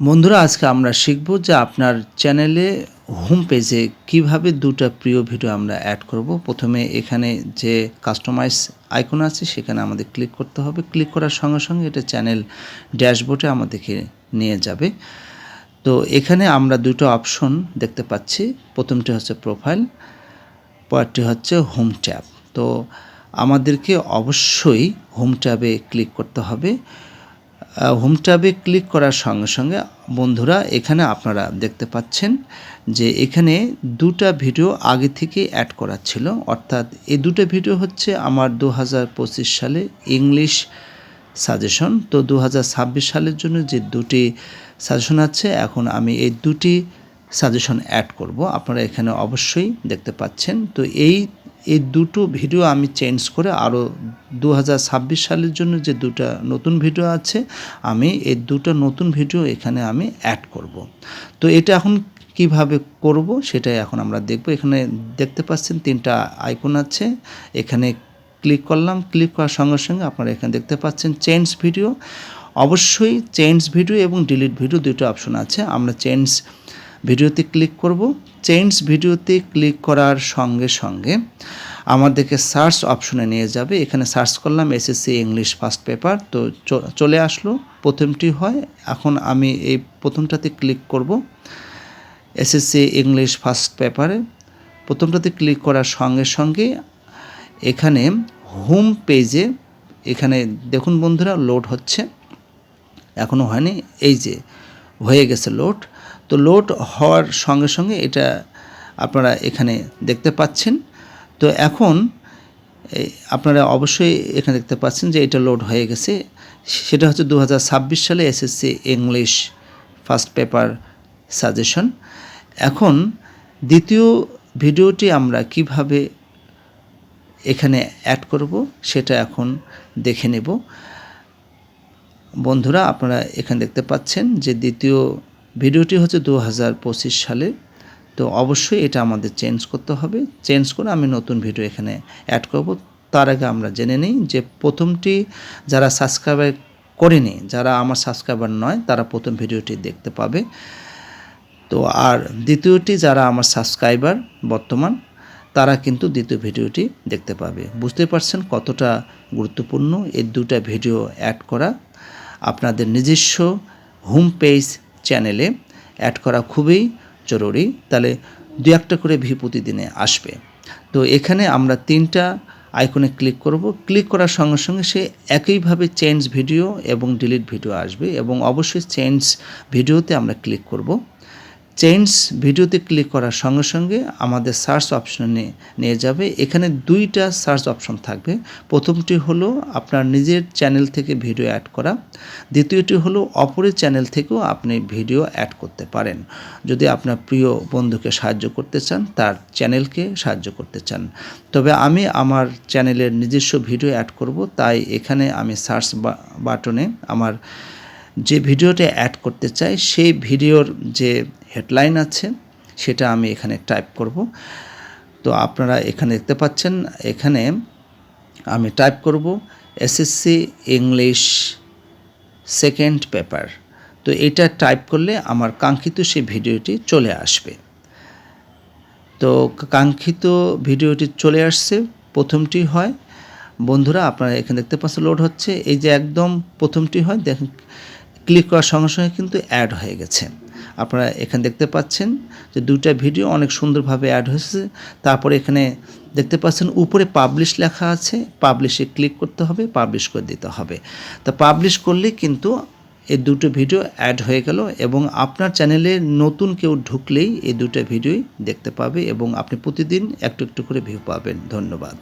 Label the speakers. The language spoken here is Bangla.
Speaker 1: বন্ধুরা, আজকে আমরা শিখব যে আপনার চ্যানেলে হোম পেজে কীভাবে দুটো প্রিয় ভিডিও আমরা অ্যাড করব। প্রথমে এখানে যে কাস্টমাইজ আইকন আছে, সেখানে আমাদের ক্লিক করতে হবে। ক্লিক করার সঙ্গে সঙ্গে এটা চ্যানেল ড্যাশবোর্ডে আমাদেরকে নিয়ে যাবে। তো এখানে আমরা দুটো অপশন দেখতে পাচ্ছি। প্রথমটি হচ্ছে প্রোফাইল, পরেরটি হচ্ছে হোম ট্যাব। তো আমাদেরকে অবশ্যই হোম ট্যাবে ক্লিক করতে হবে। হোম ট্যাবে ক্লিক করার সঙ্গে সঙ্গে বন্ধুরা এখানে আপনারা দেখতে পাচ্ছেন যে এখানে দুটা ভিডিও আগে থেকে অ্যাড করা ছিল। অর্থাৎ এই দুটো ভিডিও হচ্ছে আমার দু হাজার পঁচিশ সালে ইংলিশ সাজেশন তো দু হাজার ছাব্বিশ সালের জন্য যে দুটি সাজেশন আছে, এখন আমি এই দুটি সাজেশন অ্যাড করব। আপনারা এখানে অবশ্যই দেখতে পাচ্ছেন। তো এই এই দুটো ভিডিও আমি চেঞ্জ করে আরও দু হাজার ছাব্বিশ সালের জন্য যে দুটো নতুন ভিডিও আছে, আমি এই দুটো নতুন ভিডিও এখানে আমি অ্যাড করব। তো এটা এখন কীভাবে করব সেটাই এখন আমরা দেখব। এখানে দেখতে পাচ্ছেন তিনটা আইকন আছে, এখানে ক্লিক করলাম ক্লিক করার সঙ্গে সঙ্গে আপনারা এখানে দেখতে পাচ্ছেন চেঞ্জ ভিডিও অবশ্যই চেঞ্জ ভিডিও এবং ডিলিট ভিডিও দুটো অপশন আছে। আমরা চেঞ্জ ভিডিওতে ক্লিক করব। চেঞ্জ ভিডিওতে ক্লিক করার সঙ্গে সঙ্গে আমাদেরকে সার্চ অপশনে নিয়ে যাবে। এখানে সার্চ করলাম এসএসসি ইংলিশ ফার্স্ট পেপার তো চলে আসলো। প্রথমটি হয়, এখন আমি এই প্রথমটাতে ক্লিক করব। এসএসসি ইংলিশ ফার্স্ট পেপারে প্রথমটাতে ক্লিক করার সঙ্গে সঙ্গে এখানে হোম পেজে এখানে দেখুন বন্ধুরা লোড হচ্ছে। এখনও হয়নি, এই যে, হয়ে গেছে লোড তো লোড হওয়ার সঙ্গে সঙ্গে এটা আপনারা এখানে দেখতে পাচ্ছেন। তো এখন আপনারা অবশ্যই এখানে দেখতে পাচ্ছেন যে এটা লোড হয়ে গেছে। সেটা হচ্ছে দু হাজার ছাব্বিশ সালে SSC English first paper suggestion. এখন দ্বিতীয় ভিডিওটি আমরা কীভাবে এখানে অ্যাড করব সেটা এখন দেখে নেব। বন্ধুরা, আপনারা এখানে দেখতে পাচ্ছেন যে দ্বিতীয় ভিডিওটি হচ্ছে দু হাজার পঁচিশ সালে। তো অবশ্যই এটা আমাদের চেঞ্জ করতে হবে। চেঞ্জ করে আমি নতুন ভিডিও এখানে অ্যাড করব। তার আগে আমরা জেনে নিই যে প্রথমটি যারা সাবস্ক্রাইবার করেনি, যারা আমার সাবস্ক্রাইবার নয়, তারা প্রথম ভিডিওটি দেখতে পাবে। তো আর দ্বিতীয়টি যারা আমার সাবস্ক্রাইবার বর্তমান, তারা কিন্তু দ্বিতীয় ভিডিওটি দেখতে পাবে। বুঝতে পারছেন কতটা গুরুত্বপূর্ণ এই দুটা ভিডিও অ্যাড করা। আপনাদের নিজস্ব হোম পেজ চ্যানেলে অ্যাড করা খুবই জরুরি। তাহলে দু একটা করে ভি প্রতিদিনে আসবে। তো এখানে আমরা তিনটা আইকনে ক্লিক করব। ক্লিক করার সঙ্গে সঙ্গে সে একইভাবে চেঞ্জ ভিডিও এবং ডিলিট ভিডিও আসবে এবং অবশ্যই চেঞ্জ ভিডিওতে আমরা ক্লিক করব। চেঞ্জ ভিডিওতে ক্লিক করার সঙ্গে সঙ্গে আমাদের সার্চ অপশনে নিয়ে যাবে। এখানে দুইটা সার্চ অপশন থাকবে। প্রথমটি হলো আপনার নিজের চ্যানেল থেকে ভিডিও অ্যাড করা। দ্বিতীয়টি হলো অপরের চ্যানেল থেকেও আপনি ভিডিও অ্যাড করতে পারেন। যদি আপনার প্রিয় বন্ধুকে সাহায্য করতে চান, তার চ্যানেলকে সাহায্য করতে চান। তবে আমি আমার চ্যানেলের নিজস্ব ভিডিও অ্যাড করব। তাই এখানে আমি সার্চ বাটনে আমার যে ভিডিওটা অ্যাড করতে চাই, সেই ভিডিওর যে হেডলাইন আছে, সেটা আমি এখানে টাইপ করব। তো আপনারা এখানে দেখতে পাচ্ছেন, এখানে আমি টাইপ করব এসএসসি ইংলিশ সেকেন্ড পেপার তো এটা টাইপ করলে আমার কাঙ্ক্ষিত সেই ভিডিওটি চলে আসবে। তো কাঙ্ক্ষিত ভিডিওটি চলে আসছে, প্রথমটি হয়, বন্ধুরা আপনারা এখানে দেখতে পাচ্ছেন লোড হচ্ছে, এই যে একদম প্রথমটি হয়, দেখেন ক্লিক করার সঙ্গে সঙ্গে কিন্তু অ্যাড হয়ে গেছে। আপনারা এখানে দেখতে পাচ্ছেন যে দুইটা ভিডিও অনেক সুন্দরভাবে অ্যাড হয়েছে। তারপরে এখানে দেখতে পাচ্ছেন উপরে পাবলিশ লেখা আছে। পাবলিশে ক্লিক করতে হবে পাবলিশ করে দিতে হবে। তা পাবলিশ করলে কিন্তু এই দুটো ভিডিও অ্যাড হয়ে গেল এবং আপনার চ্যানেলে নতুন কেউ ঢুকলেই এই দুটো ভিডিওই দেখতে পাবে এবং আপনি প্রতিদিন একটু একটু করে ভিউ পাবেন। ধন্যবাদ।